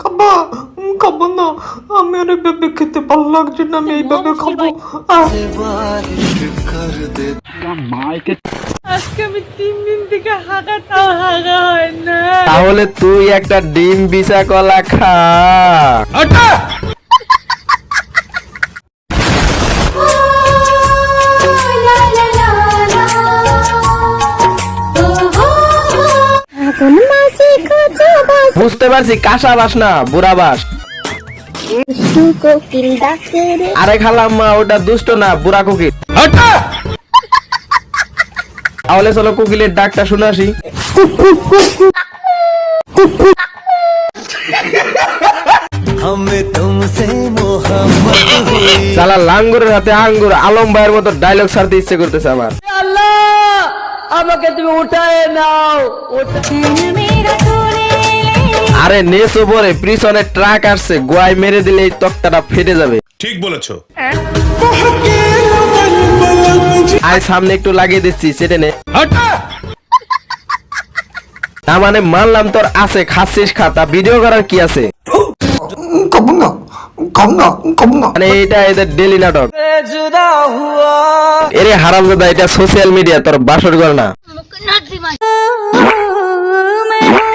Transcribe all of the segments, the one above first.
খাবা খাব না। আমি আর এভাবে খেতে ভালো লাগছে না আমি এইভাবে খাব। আজকে আমি তিন দিন থেকে হাগা তাও হাগা হয় না। তাহলে তুই একটা ডিম বিছা কলা খা। বুঝতে পারছি কাঁচা বাস না বুড়া বাস আরে খালাম মা ওটা দুষ্ট না বুড়া কোকিল। তাহলে চলো কোকিলের ডাকটা শুনে আসি। সালা লাঙ্গুরের হাতে আঙ্গুর আলম ভাইয়ের মতো ডায়লগ ছাড়তে ইচ্ছে করতেছে আমার। আমাকে তুমি উঠায় নাও। আরে নেসো পরে পিছনে ট্রাক আসছে গোয়ায় মেরে দিলে এই তক্তাটা ফেটে যাবে। ঠিক বলেছ। আয় সামনে একটু লাগিয়ে দিচ্ছি সেটে নে। না মানে মানলাম তোর আছে খাচ্ছিস খা তা ভিডিও করার কি আছে? মানে এটা এদের ডেলি নাটক। এরে হারাম দাদা এটা সোশ্যাল মিডিয়া তোর বাসর ঘর না।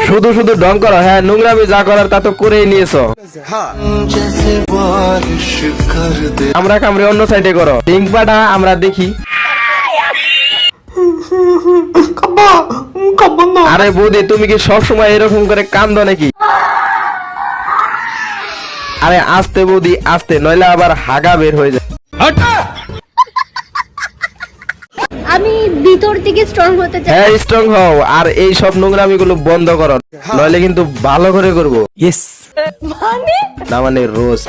শুধু শুধু ঢং করো হ্যাঁ নোংরামি যা করার তা তো করেই নিয়েছো। আমরা কামড়ে অন্য সাইডে করো। লিঙ্ক পাঠা আমরা দেখি। আরে বৌদি তুমি কি সবসময় এরকম করে কান্দো নাকি? আরে আস্তে বৌদি আস্তে নইলে আবার হাগা বের হয়ে যায়। আমি ভিতর থেকে স্ট্রং হতে চাই। হ্যাঁ স্ট্রং হও। আর এই সব নোংরামি গুলো বন্ধ করো। নইলে কিন্তু ভালো করে করব। না মানে রোজ।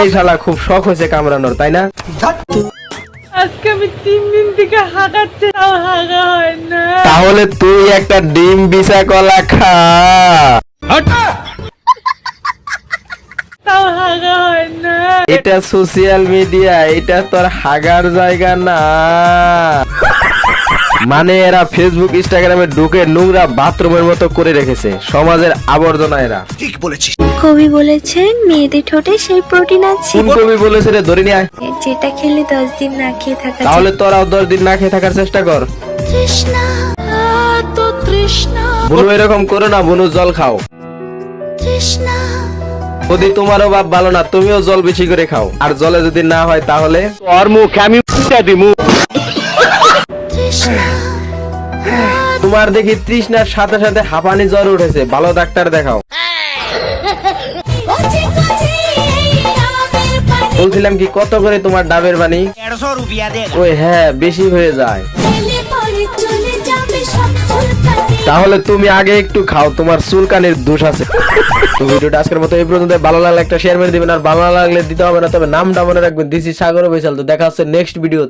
এই শালা খুব শখ হয়েছে কামড়ানোর তাই না? আজকে আমি তিন দিন থেকে হাগাচ্ছে তাও হাগা হয় না। তাহলে তুই একটা ডিম বিছা কলা খা। হয় এটা সোশ্যাল মিডিয়া এটা তোর হাগার জায়গা না। মানে এরা ফেসবুক ইনস্টাগ্রামে ঢুকে নোংরা বাথরুমের মতো করে রেখেছে সমাজের আবর্জনা এরা। ঠিক বলেছিস। কবি বলেছেন মেয়েদের ঠোঁটে সেই প্রোটিন আছে। কোন কবি বলেছে রে ধরে নিয়ে আয়। যেটা খেলে দশ দিন না খেয়ে থাকা তাহলে তোরাও দশ দিন না খেয়ে থাকার চেষ্টা কর। তৃষ্ণা এত তৃষ্ণা। বুনু এরকম করো না বুনু জল খাও। তৃষ্ণা। যদি তোমারও বাপ ভালো না তুমিও জল বেশি করে খাও। আর জলে যদি না হয় তাহলে? তোর মুখ আমি দিমু। তোমার দেখি তৃষ্ণার সাথে সাথে হাঁপানি জ্বর উঠেছে। ভালো ডাক্তার দেখাও। বলছিলাম কি কত করে তোমার ডাবের পানি? ওই হ্যাঁ বেশি হয়ে যায়। তাহলে তুমি আগে একটু খাও, তোমার চুলকানির দোষ আছে। তো ভিডিওটা আজকের মতো এই পর্যন্ত, ভালো লাগলে একটা শেয়ার মেরে দিবেন, আর ভালো লাগলে দিতে হবে না, তবে নামটা মনে রাখবেন দিস সাগর বৈশাল, তো দেখা হচ্ছে নেক্সট ভিডিওতে